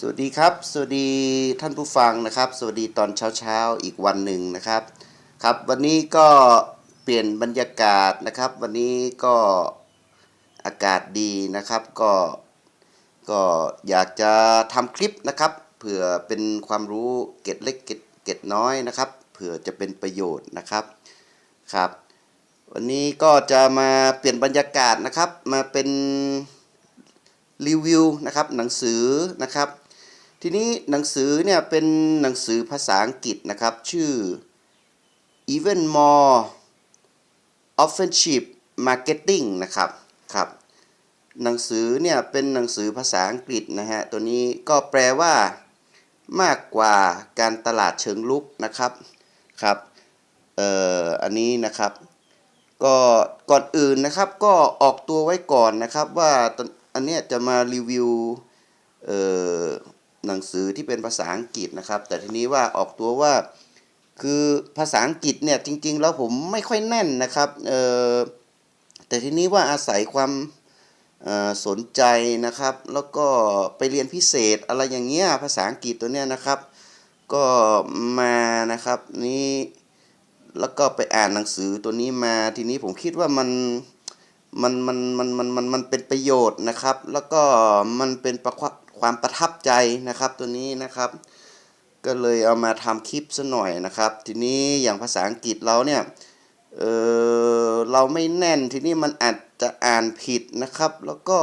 สวัสดีครับ สวัสดีท่านผู้ฟังนะครับ สวัสดีตอนเช้าเช้าๆอีกวันหนึ่งนะครับ ครับวันนี้ก็เปลี่ยนบรรยากาศนะครับ วันนี้ก็อากาศดีนะครับ ก็ก็อยากจะทำคลิปนะครับ เผื่อเป็นความรู้เก็ดเล็กเก็ดเก็ดน้อยนะครับ เผื่อจะเป็นประโยชน์นะครับครับ วันนี้ก็จะมาเปลี่ยนบรรยากาศนะครับ มาเป็นรีวิวนะครับหนังสือนะครับ ทีนี้หนังสือเนี่ยเป็นหนังสือภาษาอังกฤษนะครับ ชื่อ even more offensive marketing นะครับครับ หนังสือเนี่ยเป็นหนังสือภาษาอังกฤษนะฮะ ตัวนี้ก็แปลว่ามากกว่าการตลาดเชิงลุกนะครับครับเอ่ออันนี้นะครับ ก็ก่อนอื่นนะครับก็ออกตัวไว้ก่อนนะครับว่าอนอันเนี้ยจะมารีวิวเอ่อ หนังสือที่เป็นภาษาอังกฤษนะครับ แต่ทีนี้ว่าออกตัวว่าคือภาษาอังกฤษเนี่ยจริง ๆ แล้วผมไม่ค่อยแน่นนะครับเออแต่ทีนี้ว่าอาศัยความออสนใจนะครับ แล้วก็ไปเรียนพิเศษอะไรอย่างเงี้ยภาษาอังกฤษตัวเนี้ยนะครับ ก็มานะครับนี่แล้วก็ไปอ่านหนังสือตัวนี้มาทีนี้ผมคิดว่ามัน มันมันมันมันมันมันเป็นประโยชน์นะครับ แล้วก็มันเป็นประความประทับใจนะครับตัวนี้นะครับ ก็เลยเอามาทำคลิปซะหน่อยนะครับ ทีนี้อย่างภาษาอังกฤษเราเนี่ยเออเราไม่แน่นทีนี้มันอาจจะอ่านผิดนะครับ แล้วก็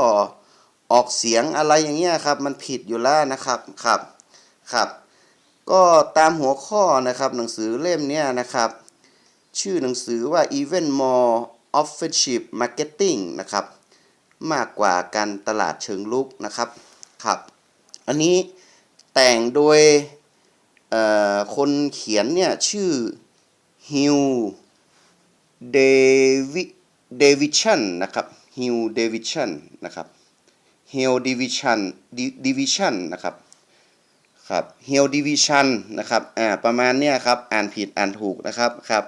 ออกเสียงอะไรอย่างเงี้ยครับ มันผิดอยู่แล้วนะครับครับครับ ก็ตามหัวข้อนะครับหนังสือเล่มเนี้ยนะครับ ชื่อหนังสือว่า even more offensive marketing นะครับ มากกว่าการตลาดเชิงลุกนะครับครับ อันนี้แต่งโดยคนเขียนเนี่ยชื่อฮิวเดวิเดวิชันนะครับฮิวเดวิชันนะครับฮิวดิวิชันดิวิชันนะครับครับเฮลดิวิชันนะครับอ่าประมาณเนี้ยครับอ่านผิดอ่านถูกนะครับครับ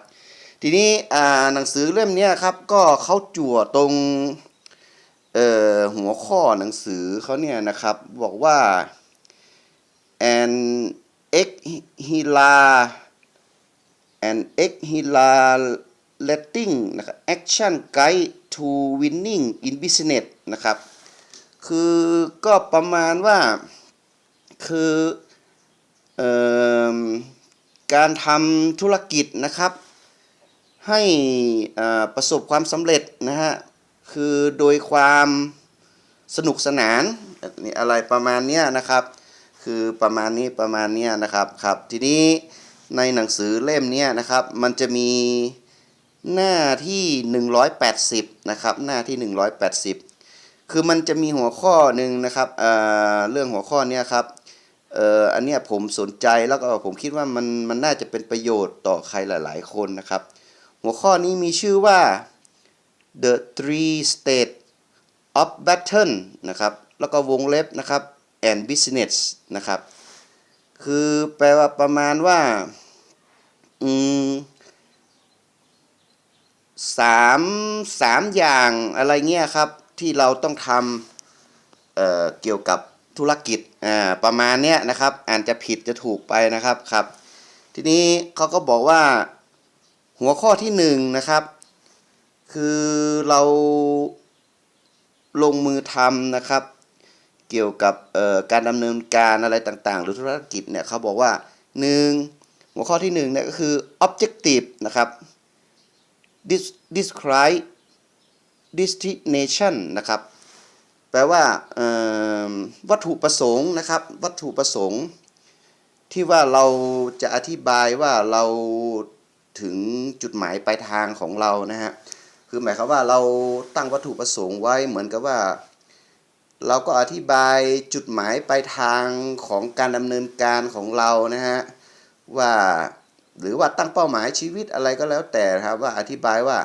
ทีนี้อ่าหนังสือเล่มนี้ครับก็เขาจั่วตรงเอ่อหัวข้อหนังสือเขาเนี่ยนะครับบอกว่า an ex hila an ex hila letting นะครับ action guide to winning in business นะครับ คือก็ประมาณว่าคืออการทำธุรกิจนะครับ ให้ประสบความสำเร็จนะฮะ คือโดยความสนุกสนานนี่อะไรประมาณนี้นะครับ คือประมาณนี้ประมาณนี้นะครับครับ ทีนี้ในหนังสือเล่มนี้นะครับ มันจะมีหน้าที่ 180 นะครับ หน้าที่ 180 คือมันจะมีหัวข้อหนึ่งนะครับเเรื่องหัวข้อนี้ครับเอ่ออันเนี้ยผมสนใจแล้วก็ผมคิดว่ามันมันน่าจะเป็นประโยชน์ต่อใครหลาย ๆ คนนะครับ หัวข้อนี้มีชื่อว่า the three state of battle นะครับ แล้วก็วงเล็บนะครับ and business นะครับ คือแปลว่าประมาณว่า อืมสามสามอย่างอะไรเงี้ยครับ ที่เราต้องทำเอ่อเกี่ยวกับธุรกิจอ่าประมาณเนี้ยนะครับอ่านจะผิดจะถูกไปนะครับครับ ทีนี้เขาก็บอกว่า หัวข้อที่หนึ่งนะครับ คือเราลงมือทำนะครับ เกี่ยวกับการดำเนินการอะไรต่างๆ หรือธุรกิจเนี่ยเขาบอกว่าหนึ่งหัวข้อที่หนึ่งเนี่ยก็คือ objective นะครับ describe destination นะครับ แปลว่าวัตถุประสงค์นะครับ วัตถุประสงค์ ที่ว่าเราจะอธิบายว่าเรา ถึงจุดหมายปลายทางของเรานะฮะคือหมายความว่าเราตั้งวัตถุประสงค์ไว้เหมือนกับว่า เราก็อธิบายจุดหมายปลายทางของการดำเนินการของเรานะฮะว่าหรือว่าตั้งเป้าหมายชีวิตอะไรก็แล้วแต่ครับว่าอธิบายว่า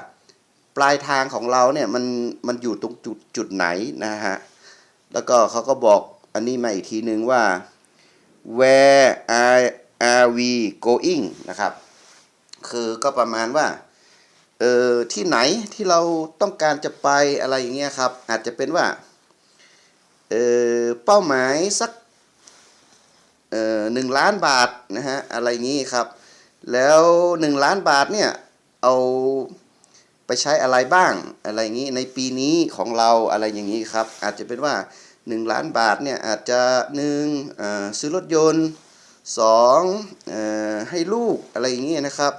ปลายทางของเราเนี่ยมันมันอยู่ตรงจุดจุดไหนนะฮะแล้วก็เขาก็บอกอันนี้มาอีกทีนึงว่า where are are we going นะครับ คือก็ประมาณว่าเออที่ไหนที่เราต้องการจะไปอะไรอย่างเงี้ยครับ อาจจะเป็นว่าเออเป้าหมายสักเออหนึ่งล้านบาทนะฮะอะไรงี้ครับ แล้วหนึ่งล้านบาทเนี่ยเอาไปใช้อะไรบ้างอะไรอย่างนี้ในปีนี้ของเราอะไรอย่างนี้ครับ อาจจะเป็นว่า 1 ล้านบาทเนี่ยอาจจะหนึ่งเอ่อซื้อรถยนต์ สองอให้ลูกอะไรอย่างนี้ยนะครับ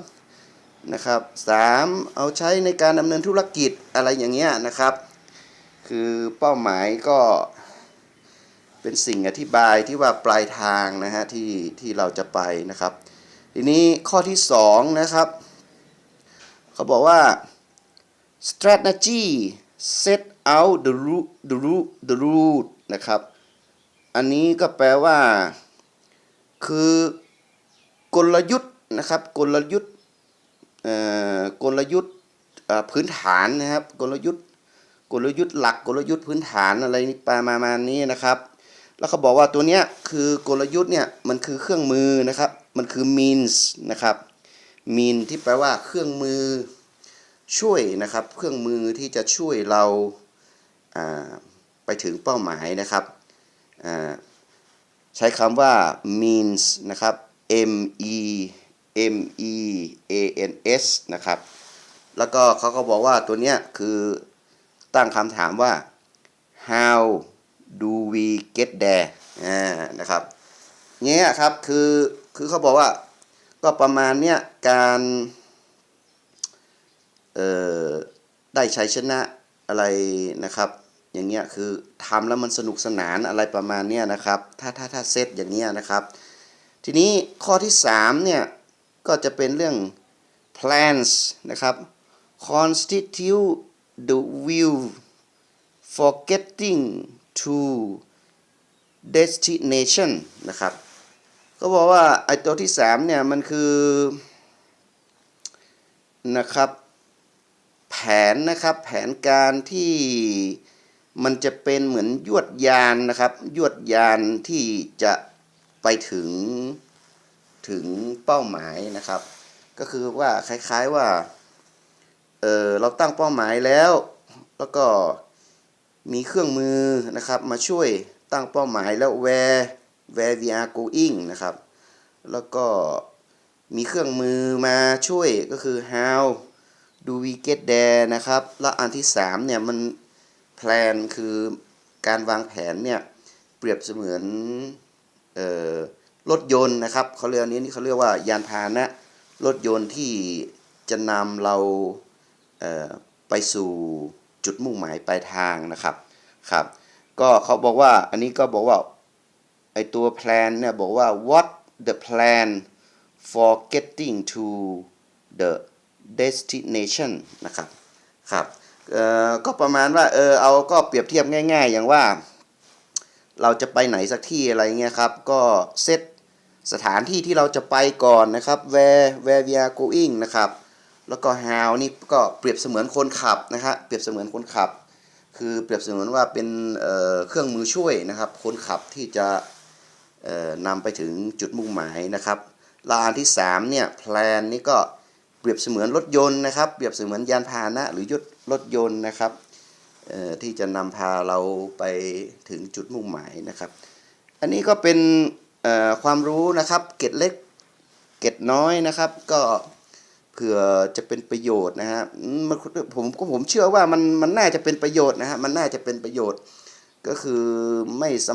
นะครับสามเอาใช้ในการดำเนินธุรกิจอะไรอย่างเงี้ยนะครับ คือเป้าหมายก็เป็นสิ่งอธิบายที่ว่าปลายทางนะฮะที่ที่เราจะไปนะครับ ทีนี้ข้อที่สองนะครับ เขาบอกว่า strategy set out the route the route the route นะครับ อันนี้ก็แปลว่า คือกลยุทธ์นะครับกลยุทธ์กลยุทธ์พื้นฐานนะครับ กลยุทธ์กลยุทธ์หลักกลยุทธ์พื้นฐานอะไรนี่ประมาณนี้นะครับ แล้วเขาบอกว่าตัวเนี้ยคือกลยุทธ์เนี่ยมันคือเครื่องมือนะครับ มันคือ means นะครับ mean ที่แปลว่าเครื่องมือช่วยนะครับ เครื่องมือที่จะช่วยเราไปถึงเป้าหมายนะครับ ใช้คำว่า means นะครับ m e m e a n s นะครับ แล้วก็เขาก็บอกว่าตัวเนี้ยคือตั้งคำถามว่า how do we get there อ่านะครับเนี้ยครับคือคือเขาบอกว่าก็ประมาณเนี้ยการเอ่อได้ชัยชนะอะไรนะครับ อย่างเงี้ยคือทำแล้วมันสนุกสนานอะไรประมาณเนี้ยนะครับ ถ้าถ้าถ้าเซตอย่างเงี้ยนะครับ ทีนี้ข้อที่3เนี่ยก็จะเป็นเรื่อง plans นะครับ constitute the view for getting to destination นะครับ ก็บอกว่าไอตัวที่3เนี่ยมันคือนะครับ แผนนะครับแผนการที่ มันจะเป็นเหมือนยวดยานนะครับ ยวดยานที่จะไปถึงถึงเป้าหมายนะครับ ก็คือว่าคล้ายๆว่าเออเราตั้งเป้าหมายแล้ว แล้วก็มีเครื่องมือนะครับ มาช่วยตั้งเป้าหมายแล้ว where where we are going นะครับ แล้วก็มีเครื่องมือมาช่วยก็คือ how do we get there นะครับ แล้วอันที่ 3 เนี่ยมัน plan คือการวางแผนเนี่ยเปรียบเสมือนรถยนต์นะครับเขาเรียกนี้นี่เขาเรียกว่ายานพาหนะรถยนต์ที่จะนำเราเไปสู่จุดมุ่งหมายปลายทางนะครับครับ ก็เขาบอกว่าอันนี้ก็บอกว่าไอตัว plan เนี่ยบอกว่า what the plan for getting to the destination นะครับครับ ก็ประมาณว่าเออเอาก็เปรียบเทียบง่าย ๆ อย่างว่า เราจะไปไหนสักที่อะไรเงี้ยครับ ก็เซตสถานที่ที่เราจะไปก่อนนะครับ where where we are going นะครับ แล้วก็ how นี่ก็เปรียบเสมือนคนขับนะฮะเปรียบเสมือนคนขับ คือเปรียบเสมือนว่าเป็นเเครื่องมือช่วยนะครับ คนขับที่จะนำไปถึงจุดมุ่งหมายนะครับและอันที่ 3 เนี่ย plan นี่ก็ เปรียบเสมือนรถยนต์นะครับ เปรียบเสมือนยานพาหนะ หรือยศรถยนต์นะครับที่จะนำพาเราไปถึงจุดมุ่งหมายนะครับ อันนี้ก็เป็นความรู้นะครับเก็ดเล็กเก็ดน้อยนะครับ ก็เผื่อจะเป็นประโยชน์นะฮะผมก็ผมเชื่อว่ามันมันน่าจะเป็นประโยชน์นะฮะมันน่าจะเป็นประโยชน์ก็คือไม่ส